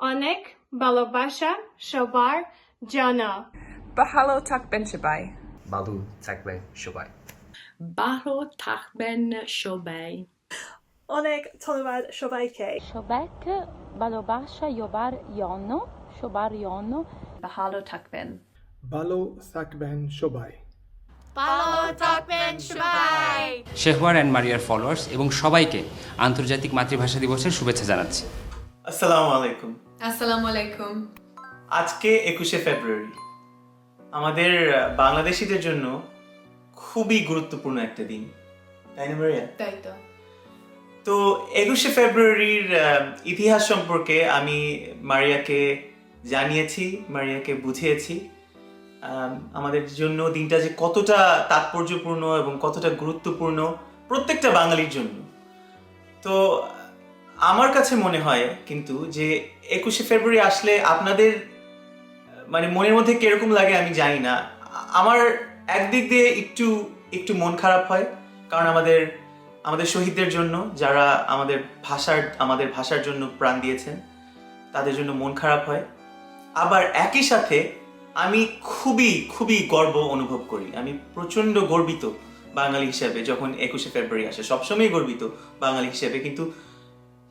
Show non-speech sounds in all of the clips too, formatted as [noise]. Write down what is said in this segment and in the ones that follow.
অনেক ভালোবাসা সবার জন্য ভালো থাকবেন সবাই ভালো থাকবেন সবাই ভালো থাকবেন সবাই অনেক ধন্যবাদ সবাইকে সবাইকে ভালোবাসা সবার জন্য সবার জন্য ভালো থাকবেন ভালো থাকবেন সবাই শেহওয়ার অ্যান্ড মারিয়ার ফলোয়ার্স এবং সবাইকে আন্তর্জাতিক মাতৃভাষা দিবসের শুভেচ্ছা জানাচ্ছি। আসসালামু আলাইকুম। আসসালামু আলাইকুম। আজকে একুশে ফেব্রুয়ারি। আমাদের বাংলাদেশিদের জন্য খুবই গুরুত্বপূর্ণ একটা দিন। তাই না মারিয়া তাই তো। তো একুশে ফেব্রুয়ারির ইতিহাস সম্পর্কে আমি মারিয়াকে জানিয়েছি মারিয়াকে বুঝিয়েছি। আমাদের জন্য দিনটা যে কতটা তাৎপর্যপূর্ণ এবং কতটা গুরুত্বপূর্ণ প্রত্যেকটা বাঙালির জন্য। তো আমার কাছে মনে হয় কিন্তু যে একুশে ফেব্রুয়ারি আসলে আপনাদের মানে মনের মধ্যে কীরকম লাগে আমি জানি না। আমার একদিক দিয়ে একটু একটু মন খারাপ হয়, কারণ আমাদের আমাদের শহীদদের জন্য, যারা আমাদের ভাষার আমাদের ভাষার জন্য প্রাণ দিয়েছেন, তাদের জন্য মন খারাপ হয়। আবার একই সাথে আমি খুবই খুবই গর্ব অনুভব করি। আমি প্রচণ্ড গর্বিত বাঙালি হিসেবে যখন একুশে ফেব্রুয়ারি আসে। সবসময় গর্বিত বাঙালি হিসেবে। কিন্তু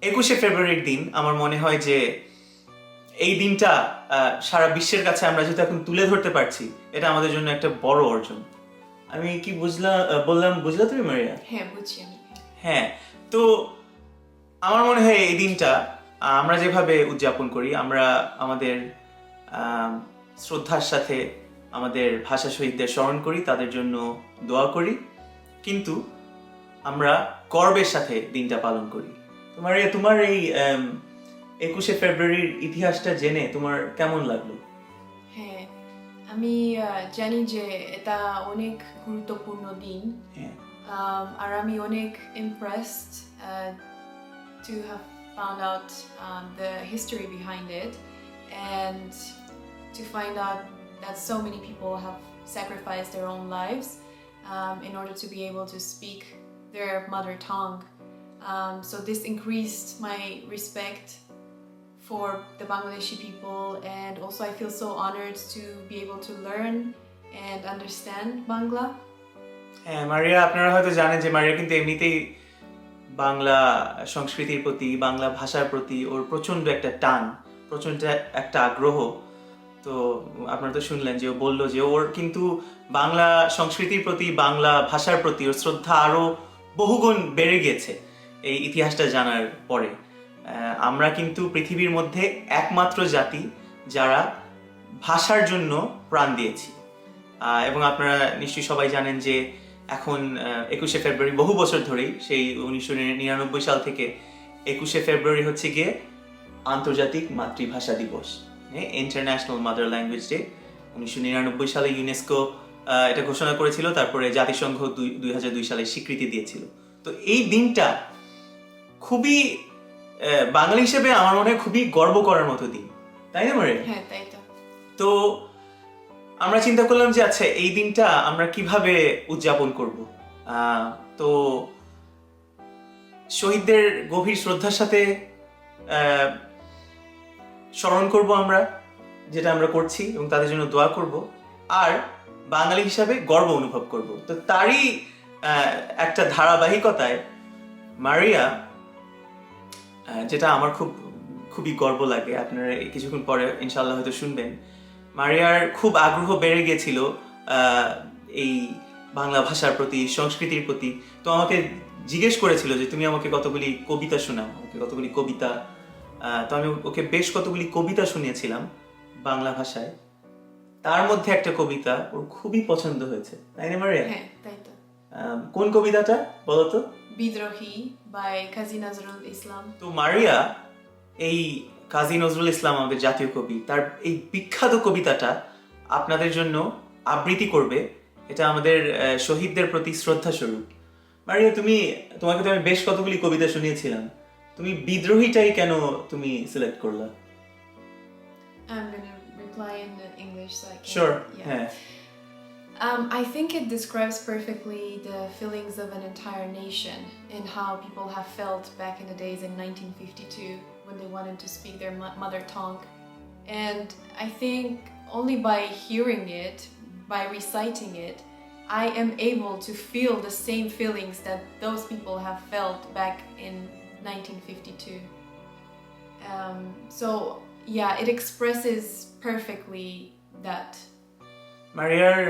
একুশে ফেব্রুয়ারির দিন আমার মনে হয় যে এই দিনটা সারা বিশ্বের কাছে আমরা যেহেতু এখন তুলে ধরতে পারছি এটা আমাদের জন্য একটা বড় অর্জন। আমি কি বুঝলাম বললাম বুঝলা তুমি মারিয়া? হ্যাঁ বুঝছি আমি। হ্যাঁ তো আমার মনে হয় এই দিনটা আমরা যেভাবে উদযাপন করি আমরা আমাদের শ্রদ্ধার সাথে আমাদের ভাষা শহীদদের স্মরণ করি তাদের জন্য দোয়া করি কিন্তু আমরা গর্বের সাথে দিনটা পালন করি। তোমার এ- তোমার এই আম, একুশে ফেব্রুয়ারির ইতিহাসটা জেনে তোমার কেমন লাগলো হ্যাঁ আমি আহ, জানি যে এটা অনেক গুরুত্বপূর্ণ দিন হ্যাঁ um, আর আমি অনেক impressed uh, to have found out um, the history behind it and to find out that so many people have sacrificed their own lives um, in order to be able to speak their mother tongue. Um, so this increased my respect for the Bangladeshi people and also I feel so honored to be able to learn and understand Bangla. হ্যাঁ মারিয়া আপনারা হয়তো জানেন যে মারিয়া কিন্তু এমনিতেই বাংলা সংস্কৃতির প্রতি বাংলা ভাষার প্রতি ওর প্রচণ্ড একটা টান প্রচণ্ড একটা আগ্রহ তো আপনারা তো শুনলেন যে ও বলল যে ওর কিন্তু বাংলা সংস্কৃতির প্রতি বাংলা ভাষার প্রতি ওর শ্রদ্ধা আরও বহুগুণ বেড়ে গেছে এই ইতিহাসটা জানার পরে আমরা কিন্তু পৃথিবীর মধ্যে একমাত্র জাতি যারা ভাষার জন্য প্রাণ দিয়েছি। এবং আপনারা নিশ্চয়ই সবাই জানেন যে এখন একুশে ফেব্রুয়ারি বহু বছর ধরেই সেই উনিশশো নিরানব্বই সাল থেকে একুশে ফেব্রুয়ারি হচ্ছে গিয়ে আন্তর্জাতিক মাতৃভাষা দিবস। ইন্টারন্যাশনাল মাদার ল্যাঙ্গুয়েজ ডে উনিশশো নিরানব্বই সালে ইউনেস্কো এটা ঘোষণা করেছিল, তারপরে জাতিসংঘ দুই দুই সালে স্বীকৃতি দিয়েছিল। তো এই দিনটা খুবই বাঙালি হিসেবে আমার মনে হয় খুবই গর্ব করার মতো দিন। তাই না মারে? হ্যাঁ তাই তো। তো আমরা চিন্তা করলাম যে আচ্ছা এই দিনটা আমরা কীভাবে উদযাপন করব? আহ, তো শহীদদের গভীর শ্রদ্ধার সাথে স্মরণ করব আমরা যেটা আমরা করছি এবং তাদের জন্য দোয়া করব। আর বাঙালি হিসাবে গর্ব অনুভব করব। তো তারই আহ, একটা ধারাবাহিকতায় মারিয়া যেটা আমার খুব খুবই গর্ব লাগে। আপনারা কিছুক্ষণ পরে ইনশাল্লাহ হয়তো শুনবেন। মারিয়ার খুব আগ্রহ বেড়ে গিয়েছিল এই বাংলা ভাষার প্রতি সংস্কৃতির প্রতি। তো আমাকে জিজ্ঞেস করেছিল যে তুমি আমাকে কতগুলি কবিতা শোনাও? আমাকে কতগুলি কবিতা তো আমি ওকে বেশ কতগুলি কবিতা শুনিয়েছিলাম বাংলা ভাষায়। তার মধ্যে একটা কবিতা ওর খুবই পছন্দ হয়েছে। তাই না মারিয়া? হ্যাঁ কোন কবিতাটা বলো তো? বিদ্রোহী বাই কাজী নজরুল ইসলাম। তো মারিয়া এই কাজী নজরুল ইসলাম আমাদের জাতীয় কবি। তার এই বিখ্যাত কবিতাটা আপনাদের জন্য আবৃত্তি করবে। এটা আমাদের শহীদদের প্রতি শ্রদ্ধা স্বরূপ মারিয়া তুমি তোমাকে তো আমি বেশ কতগুলি কবিতা শুনিয়েছিলাম। তুমি বিদ্রোহীটাই কেন তুমি সিলেক্ট করলা? I'm gonna reply in English so I can sure yeah. হ্যাঁ। Um, I think it describes perfectly the feelings of an entire nation and how people have felt back in the days in 1952 when they wanted to speak their mother tongue. And I think only by hearing it, by reciting it, I am able to feel the same feelings that those people have felt back in 1952. Um, so, yeah, it expresses perfectly that. মারিয়ার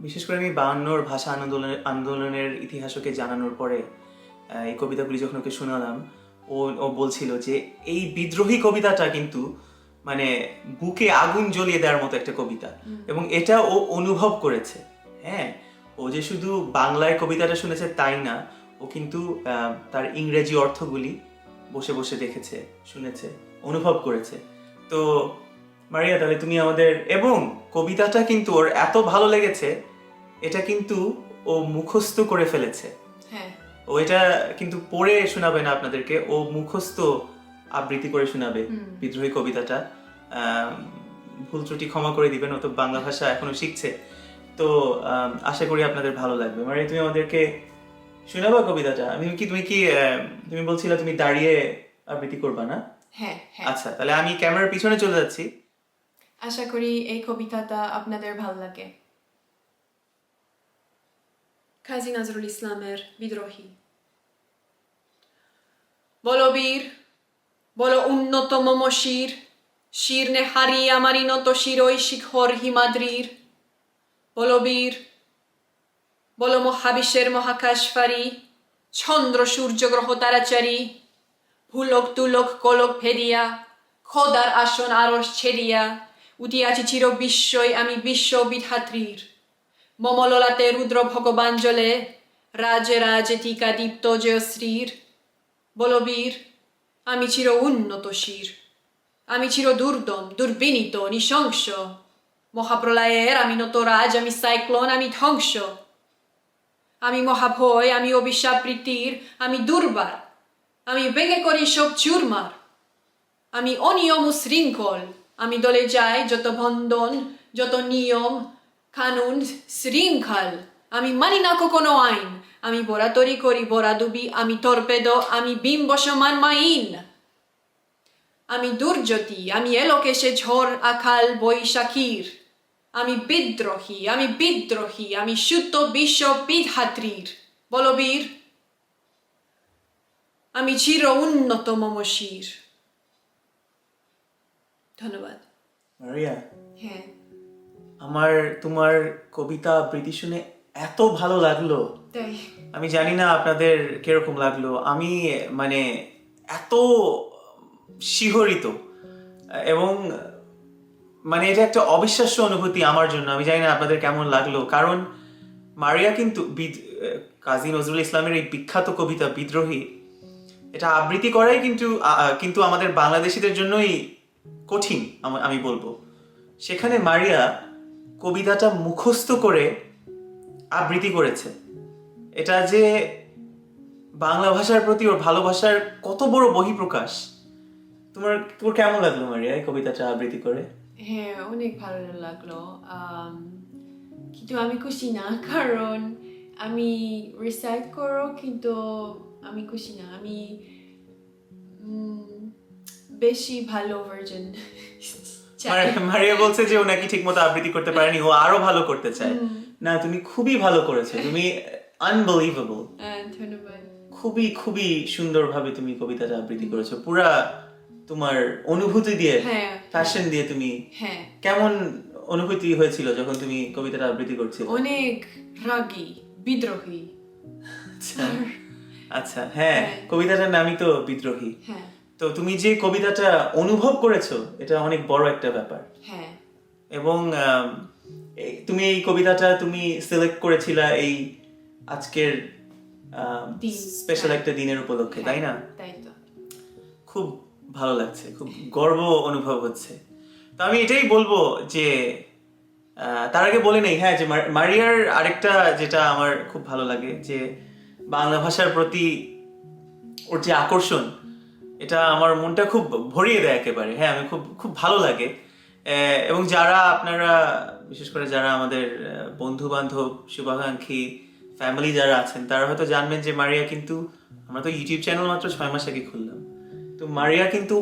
বিশেষ করে আমি বায়ান্নর ভাষা আন্দোলনের আন্দোলনের ইতিহাসকে জানানোর পরে এই কবিতাগুলি যখন ওকে শোনালাম ও ও বলছিল যে এই বিদ্রোহী কবিতাটা কিন্তু মানে বুকে আগুন জ্বলিয়ে দেওয়ার মতো একটা কবিতা। এবং এটা ও অনুভব করেছে। হ্যাঁ ও যে শুধু বাংলায় কবিতাটা শুনেছে তাই না ও কিন্তু তার ইংরেজি অর্থগুলি বসে বসে দেখেছে শুনেছে অনুভব করেছে। তো মারিয়া তাহলে তুমি আমাদের এবং কবিতাটা কিন্তু ওর এত ভালো লেগেছে এটা কিন্তু ও মুখস্থ করে ফেলেছে। হ্যাঁ। ও এটা কিন্তু পড়ে শোনাবে না আপনাদেরকে ও মুখস্থ আবৃত্তি করে শোনাবে বিদ্রোহী কবিতাটা। ভুল ত্রুটি ক্ষমা করে দিবেন ও তো বাংলা ভাষা এখনও শিখছে। তো আশা করি আপনাদের ভালো লাগবে। মানে তুমি আমাদেরকে শোনাবা কবিতাটা? আমি কি তুমি কি তুমি বলছিলে তুমি দাঁড়িয়ে আবৃত্তি করবা না? হ্যাঁ হ্যাঁ। আচ্ছা তাহলে আমি ক্যামেরার পিছনে চলে যাচ্ছি। আশা করি এই কবিতাটা আপনাদের ভালো লাগে। কাজী নজরুল ইসলামের বিদ্রোহী। বলো বীর, বলো উন্নত মম শির শির নে হারি আমারি নত শিরই শিখর হিমাদ্রির। বলো বীর, বলো মহাবিশ্বের মহাকাশফারি চন্দ্র সূর্য গ্রহ তারাচারী, ভুলক তুলক কলক ফেরিয়া, খোদার আসন আরস ছেড়িয়া উঠিয়াছি চির বিশ্বই আমি বিশ্ব বিধাত্রীর মমললাতে রুদ্র ভগবান জলে, রাজে রাজে টিকা দীপ্ত জয়শ্রীর। বলবীর আমি চির উন্নত শির। আমি চির দুর্দম, দুর্বিনীত, নৃশংস। মহাপ্রলয়ের আমি নত রাজ, আমি সাইক্লোন, আমি ধ্বংস। আমি মহাভয়, আমি অভিশাপৃতির আমি দুর্বার। আমি ভেঙে করি সব চুরমার। আমি অনিয়ম শৃঙ্খল। আমি দলে যাই, যত বন্ধন, যত নিয়ম, কানুন, শৃঙ্খল। আমি মানি না কোনো আইন। আমি বরাতরি করি বরা বরাদুবি আমি তর্পেদ আমি বিম্ব সমান মাইন। আমি দুর্যতি আমি এলোকেশে ঝড়, আখাল, বৈশাখীর। আমি বিদ্রোহী আমি বিদ্রোহী। আমি শুদ্ধ বিশ্ব বিধাত্রীর বলবীর আমি চির উন্নত মম শির ধন্যবাদ। মারিয়া হ্যাঁ। আমার তোমার কবিতা আবৃত্তি শুনে এত ভালো লাগল। তাই। আমি জানি না আপনাদের কীরকম লাগল। আমি মানে এত শিহরিত এবং মানে এটা একটা অবিশ্বাস্য অনুভূতি আমার জন্য। আমি জানি না আপনাদের কেমন লাগল। কারণ মারিয়া কিন্তু কাজী নজরুল ইসলামের এই বিখ্যাত কবিতা বিদ্রোহী এটা আবৃত্তি করাই কিন্তু কিন্তু আমাদের বাংলাদেশিদের জন্যই কঠিন, আমি বলব। সেখানে মারিয়া কবিতাটা মুখস্থ করে আবৃত্তি করেছে। এটা যে বাংলা ভাষার প্রতি ওর ভালোবাসার কত বড় বহিঃপ্রকাশ। তোমার তোমার কেমন লাগল মারিয়া এই কবিতাটা আবৃত্তি করে? হ্যাঁ অনেক ভালো লাগল। কিন্তু আমি খুশি না, কারণ আমি রিসাইট করো, কিন্তু আমি খুশি না। আমি বেশি ভালো ভার্জন [laughs] মারিয়া বলছে যে ও নাকি ঠিক মতো আবৃত্তি করতে পারেনি ও আরও ভালো করতে চায়। না তুমি খুবই ভালো করেছ তুমি আনবিলিভেবল ধন্যবাদ। খুবই খুবই সুন্দরভাবে তুমি কবিতাটা আবৃত্তি করেছ পুরা তোমার অনুভূতি দিয়ে ফ্যাশন দিয়ে তুমি হ্যাঁ। কেমন অনুভূতি হয়েছিল যখন তুমি কবিতাটা আবৃত্তি করছিলে? অনেক রাগী বিদ্রোহী। আচ্ছা আচ্ছা হ্যাঁ হ্যাঁ। কবিতাটার নামই তো বিদ্রোহী। হ্যাঁ। তো তুমি যে কবিতাটা অনুভব করেছ এটা অনেক বড় একটা ব্যাপার। হ্যাঁ। এবং তুমি এই কবিতাটা তুমি সিলেক্ট করেছিলা এই আজকের। স্পেশাল হ্যাঁ। একটা দিনের উপলক্ষে তাই না? তাই তো। খুব ভালো লাগছে খুব গর্ব অনুভব হচ্ছে। তো আমি এটাই বলব যে তার আগে বলে নেই হ্যাঁ যে মারিয়ার আরেকটা যেটা আমার খুব ভালো লাগে যে বাংলা ভাষার প্রতি ওর যে আকর্ষণ এটা আমার মনটা খুব ভরিয়ে দেয় একেবারে। হ্যাঁ আমি খুব খুব ভালো লাগে। এবং যারা আপনারা বিশেষ করে যারা আমাদের বন্ধু বান্ধব শুভাকাঙ্ক্ষী ফ্যামিলি যারা আছেন তারা হয়তো জানবেন যে মারিয়া কিন্তু আমরা তো ইউটিউব চ্যানেল মাত্র ছয় মাস আগে খুললাম। তো তো মারিয়া কিন্তু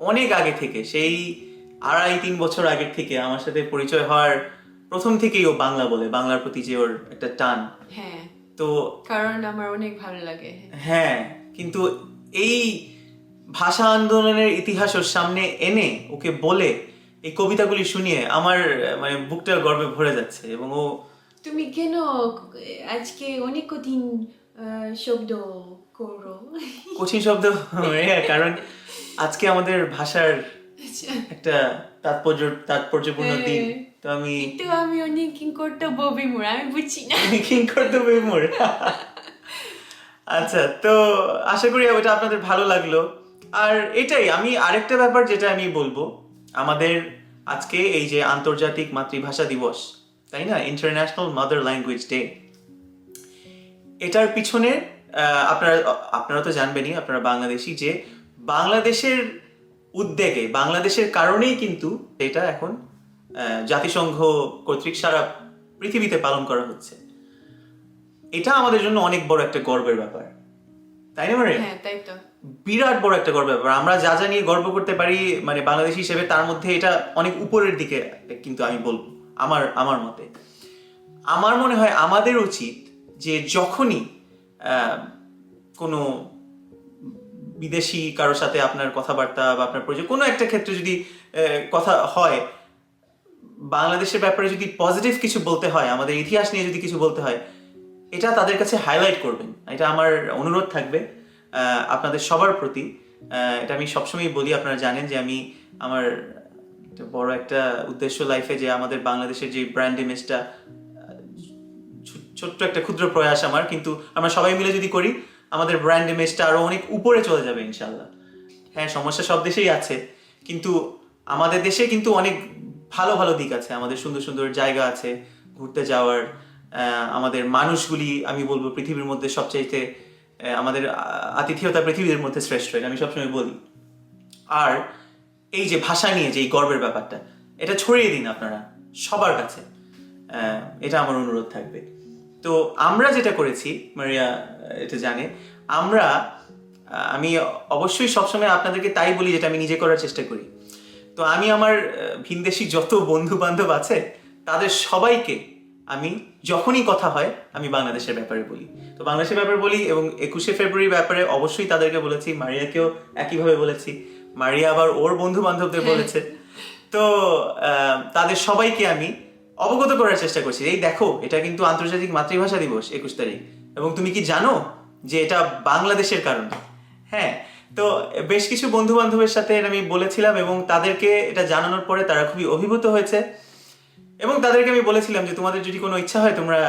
অনেক আগে থেকে সেই আড়াই তিন বছর আগের থেকে আমার সাথে পরিচয় হওয়ার প্রথম থেকেই ও বাংলা বলে বাংলার প্রতি যে ওর একটা টান। হ্যাঁ। তো কারণ আমার অনেক ভালো লাগে। হ্যাঁ কিন্তু এই ভাষা আন্দোলনের ইতিহাস ওর সামনে এনে ওকে বলে এই কবিতাগুলি শুনিয়ে আমার মানে বুকটা গর্বে ভরে যাচ্ছে এবং ও তুমি কেন আজকে অনেক কঠিন শব্দ করো? কঠিন শব্দ হ্যাঁ, কারণ আজকে আমাদের ভাষার একটা তাৎপর্য তাৎপর্যপূর্ণ দিন। তো আমি তো আমি অনেক কর্তব্য বিমূর আমি বুঝছি না। কিং কিংকর্তব্য মোর আচ্ছা তো আশা করি ওটা আপনাদের ভালো লাগল। আর এটাই, আমি আরেকটা ব্যাপার যেটা আমি বলব। আমাদের আজকে এই যে আন্তর্জাতিক মাতৃভাষা দিবস, তাই না? ইন্টারন্যাশনাল মাদার ল্যাঙ্গুয়েজ ডে এটার পিছনে আপনারা আপনারা তো জানবেনই, আপনারা বাংলাদেশি, যে বাংলাদেশের উদ্যোগে বাংলাদেশের কারণেই কিন্তু এটা এখন জাতিসংঘ কর্তৃক সারা পৃথিবীতে পালন করা হচ্ছে। এটা আমাদের জন্য অনেক বড় একটা গর্বের ব্যাপার। তাই না হ্যাঁ তাই তো। বিরাট বড় একটা গর্বের ব্যাপার। আমরা যা যা নিয়ে গর্ব করতে পারি মানে বাংলাদেশি হিসেবে তার মধ্যে এটা অনেক উপরের দিকে, কিন্তু আমি বলব, আমার আমার মতে। আমার মনে হয় আমাদের উচিত যে যখনই কোনো বিদেশি কারোর সাথে আপনার কথাবার্তা বা আপনার পরিচয়, কোনো একটা ক্ষেত্রে যদি কথা হয়, বাংলাদেশের ব্যাপারে যদি পজিটিভ কিছু বলতে হয়, আমাদের ইতিহাস নিয়ে যদি কিছু বলতে হয়, এটা তাদের কাছে হাইলাইট করবেন। এটা আমার অনুরোধ থাকবে। আপনাদের সবার প্রতি এটা আমি সবসময় বলি, আপনারা জানেন যে আমি আমার বড় একটা উদ্দেশ্য লাইফে যে আমাদের বাংলাদেশের যে ব্র্যান্ড ইমেজটা ছোট্ট একটা ক্ষুদ্র প্রয়াস আমার, কিন্তু আমরা সবাই মিলে যদি করি, আমাদের ব্র্যান্ড ইমেজটা আরও অনেক উপরে চলে যাবে ইনশাল্লাহ হ্যাঁ সমস্যা সব দেশেই আছে, কিন্তু আমাদের দেশে কিন্তু অনেক ভালো ভালো দিক আছে, আমাদের সুন্দর সুন্দর জায়গা আছে, ঘুরতে যাওয়ার আমাদের মানুষগুলি, আমি বলব পৃথিবীর মধ্যে সবচাইতে আমাদের আতিথেয়তা পৃথিবীর মধ্যে শ্রেষ্ঠ, এটা আমি সবসময় বলি। আর এই যে ভাষা নিয়ে যে এই গর্বের ব্যাপারটা, এটা ছড়িয়ে দিন আপনারা, সবার কাছে। এটা আমার অনুরোধ থাকবে। তো আমরা যেটা করেছি, মারিয়া, এটা জানে, আমরা আমি অবশ্যই সবসময় আপনাদেরকে তাই বলি যেটা আমি নিজে করার চেষ্টা করি। তো আমি আমার ভিনদেশি যত বন্ধু বান্ধব আছে, তাদের সবাইকে আমি যখনই কথা হয়, আমি বাংলাদেশের ব্যাপারে বলি। তো বাংলাদেশের ব্যাপারে বলি এবং একুশে ফেব্রুয়ারি ব্যাপারে অবশ্যই তাদেরকে বলেছি, মারিয়াকেও একইভাবে বলেছি। মারিয়া আবার ওর বন্ধু বান্ধবদের বলেছে। তো তাদের সবাইকে আমি অবগত করার চেষ্টা করছি এই দেখো, এটা কিন্তু আন্তর্জাতিক মাতৃভাষা দিবস একুশ তারিখ। এবং তুমি কি জানো যে এটা বাংলাদেশের কারণে? হ্যাঁ তো বেশ কিছু বন্ধু বান্ধবের সাথে আমি বলেছিলাম এবং তাদেরকে এটা জানানোর পরে তারা খুবই অভিভূত হয়েছে। এবং তাদেরকে আমি বলেছিলাম যে তোমাদের যদি কোনো ইচ্ছা হয় তোমরা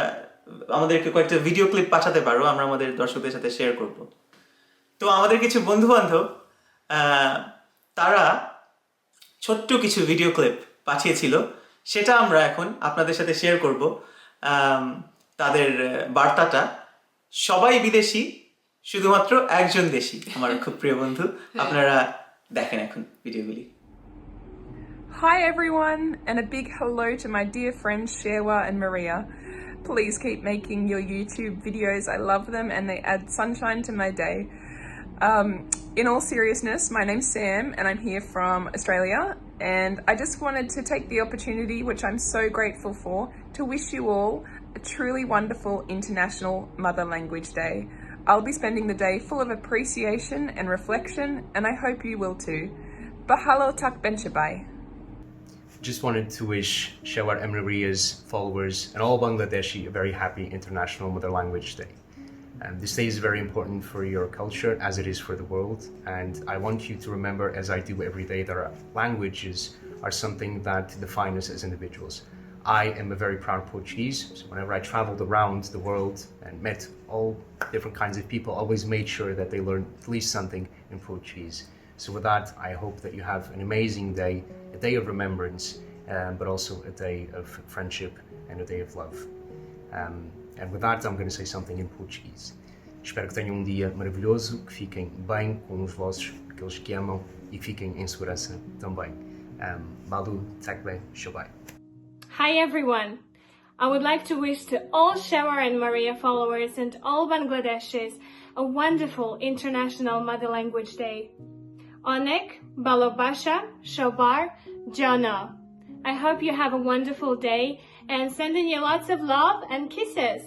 আমাদেরকে কয়েকটা ভিডিও ক্লিপ পাঠাতে পারো আমরা আমাদের দর্শকদের সাথে শেয়ার করব। তো আমাদের কিছু বন্ধু বান্ধব তারা ছোট্ট কিছু ভিডিও ক্লিপ পাঠিয়েছিল সেটা আমরা এখন আপনাদের সাথে শেয়ার করব। তাদের বার্তাটা সবাই বিদেশি শুধুমাত্র একজন দেশি আমার খুব প্রিয় বন্ধু। আপনারা দেখেন এখন ভিডিওগুলি Hi everyone, and a big hello to my dear friends Sherwa and Maria. Please keep making your YouTube videos. I love them and they add sunshine to my day. Um, in all seriousness, my name's Sam and I'm here from Australia. And I just wanted to take the opportunity, which I'm so grateful for, to wish you all a truly wonderful International Mother Language Day. I'll be spending the day full of appreciation and reflection, and I hope you will too. Bahalo tak ben shabai. Just wanted to wish Shawar Emraria's followers and all Bangladeshi a very happy International Mother Language Day. This day is very important for your culture as it is for the world, and I want you to remember, as I do every day, that our languages are something that define us as individuals. I am a very proud Portuguese, so whenever I traveled around the world and met all different kinds of people, always made sure that they learned at least something in Portuguese. So, with that, I hope that you have an amazing day, a day of remembrance, um, but also a day of friendship and a day of love. Um, and with that, I'm going to say something in Portuguese. Espero que tenham um dia maravilhoso, que fiquem bem com os vossos, aqueles que amam, e fiquem em segurança também. Um, Shobai. Hi everyone! I would like to wish to all Shawar and Maria followers and all Bangladeshis a wonderful International Mother Language Day. Onek Balobasha Shobar Jana. I hope you have a wonderful day and sending you lots of love and kisses.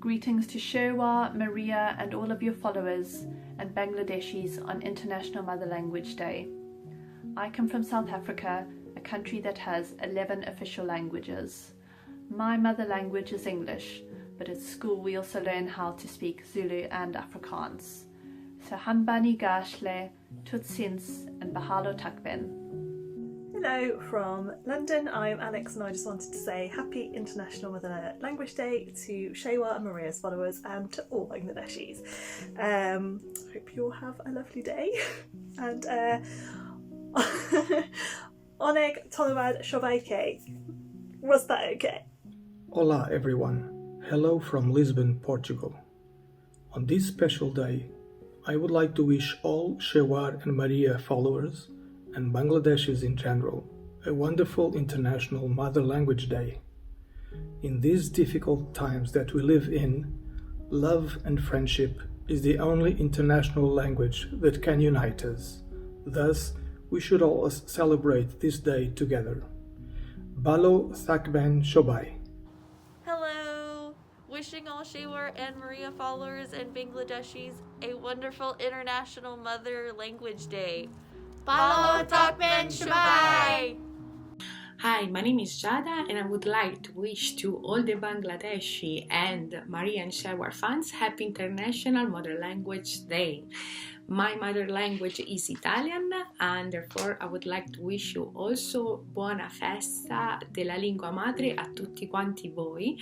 Greetings to Sherwa, Maria, and all of your followers and Bangladeshis on International Mother Language Day. I come from South Africa, a country that has 11 official languages. My mother language is English, but at school we also learn how to speak Zulu and Afrikaans. So Hambani Gashle, Tutsins, and Bahalo Takben. Hello from London. I'm Alex, and I just wanted to say Happy International Mother Language Day to Shewa and Maria's followers and to all Bangladeshis. Um, hope you all have a lovely day. [laughs] And uh, [laughs] Onek Tolomad Shobaike. Was that okay? Hola everyone. Hello from Lisbon, Portugal. On this special day, I would like to wish all Shewar and Maria followers and Bangladeshis in general a wonderful International Mother Language Day. In these difficult times that we live in, love and friendship is the only international language that can unite us. Thus, we should all celebrate this day together. Balo Thakben Shobai. Hello! Wishing all Shewar and Maria followers and Bangladeshis a wonderful International Mother Language Day. Balo Takben Shabai! Hi, my name is Jada, and I would like to wish to all the Bangladeshi and Maria and Shawar fans Happy International Mother Language Day. My mother language is Italian, and therefore I would like to wish you also buona festa della lingua madre a tutti quanti voi.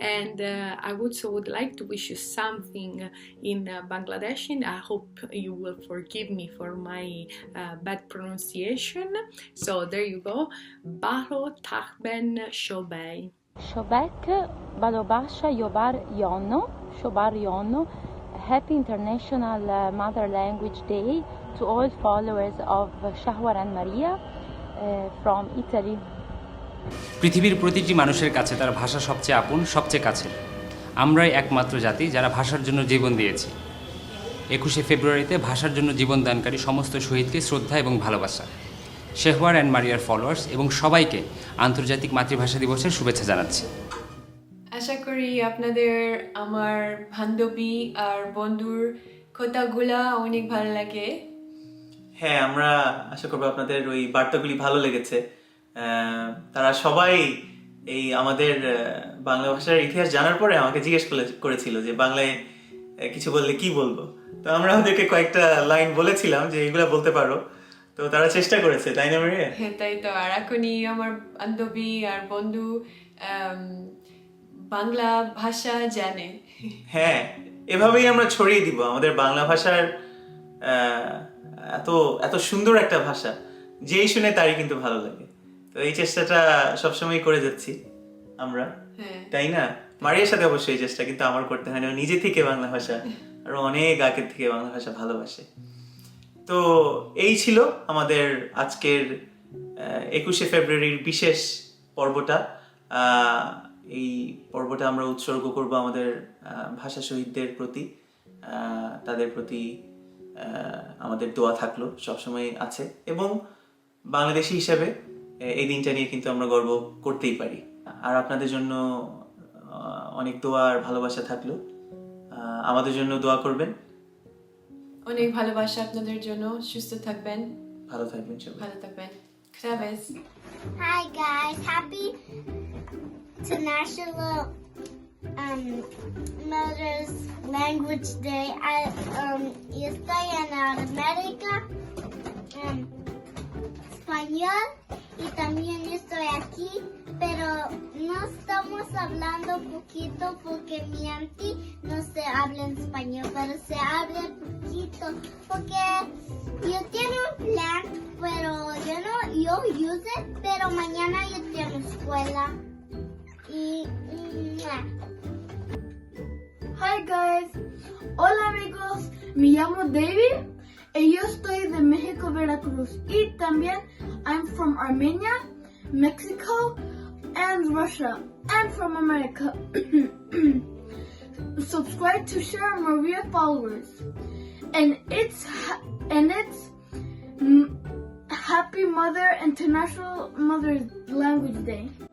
And uh, I also would like to wish you something in uh, Bangladeshi. I hope you will forgive me for my uh, bad pronunciation. So there you go. Baro Tahben Shobei. Shobek Balobasha Yobar Yonno, Shobar Yonno. Happy International uh, Mother Language Day to all followers of Shahwar and Maria uh, from Italy. পৃথিবীর প্রতিটি মানুষের কাছে তার ভাষা সবচেয়ে আপন সবচেয়ে কাছের। আমরাই একমাত্র জাতি যারা ভাষার জন্য জীবন দিয়েছি। একুশে ফেব্রুয়ারিতে ভাষার জন্য জীবন দানকারী সমস্ত শহীদকে শ্রদ্ধা এবং ভালোবাসা। শেহওয়ার অ্যান্ড মারিয়ার ফলোয়ার্স এবং সবাইকে আন্তর্জাতিক মাতৃভাষা দিবসের শুভেচ্ছা জানাচ্ছি। আশা করি আপনাদের আমার বান্ধবী আর বন্ধুর কথাগুলা অনেক ভালো লাগে। হ্যাঁ আমরা আশা করব আপনাদের ওই বার্তাগুলি ভালো লেগেছে। তারা সবাই এই আমাদের বাংলা ভাষার ইতিহাস জানার পরে আমাকে জিজ্ঞেস করে- করেছিল যে বাংলায় কিছু বললে কি বলব? তো আমরা ওদেরকে কয়েকটা লাইন বলেছিলাম যে এগুলা বলতে পারো। তো তারা চেষ্টা করেছে তাই না মারিয়া? হ্যাঁ তাই তো। আর এখনই আমার বান্ধবী আর বন্ধু বাংলা ভাষা জানে। হ্যাঁ এভাবেই আমরা ছড়িয়ে দিব। আমাদের বাংলা ভাষার এত এত সুন্দর একটা ভাষা। যেই শুনে তারই কিন্তু ভালো লাগে। তো এই চেষ্টাটা সবসময় করে যাচ্ছি আমরা। হ্যাঁ। তাই না? মারিয়ার সাথে অবশ্যই এই চেষ্টা কিন্তু আমার করতে হয় না। নিজে থেকে বাংলা ভাষা আর অনেক আগের থেকে বাংলা ভাষা ভালোবাসে। তো এই ছিল আমাদের আজকের একুশে ফেব্রুয়ারির বিশেষ পর্বটা। আহ, এই পর্বটা আমরা উৎসর্গ করব আমাদের ভাষা শহীদদের প্রতি। তাদের প্রতি আমাদের দোয়া থাকল সবসময় আছে। এবং বাংলাদেশি হিসাবে এই দিনটা নিয়ে কিন্তু আমরা গর্ব করতেই পারি। আর আপনাদের জন্য অনেক দোয়া আর ভালোবাসা থাকল। আমাদের জন্য দোয়া করবেন। অনেক ভালোবাসা আপনাদের জন্য। সুস্থ থাকবেন। ভালো থাকবেন সবাই। ভালো থাকবেন. Hi guys, happy International um, Mother's Language Day. I um, estoy en América, um, español, y también estoy aquí, pero no estamos hablando poquito porque mi auntie no se habla en español, pero se habla poquito porque yo tengo un plan, pero yo no, yo use, pero mañana yo tengo escuela. Hi guys, hola amigos, me llamo David y yo estoy de México, Veracruz y también I'm from Armenia, Mexico and Russia and from America. [clears throat] subscribe to Share Maria followers. And it's and it's Happy Mother International Mother's Language Day.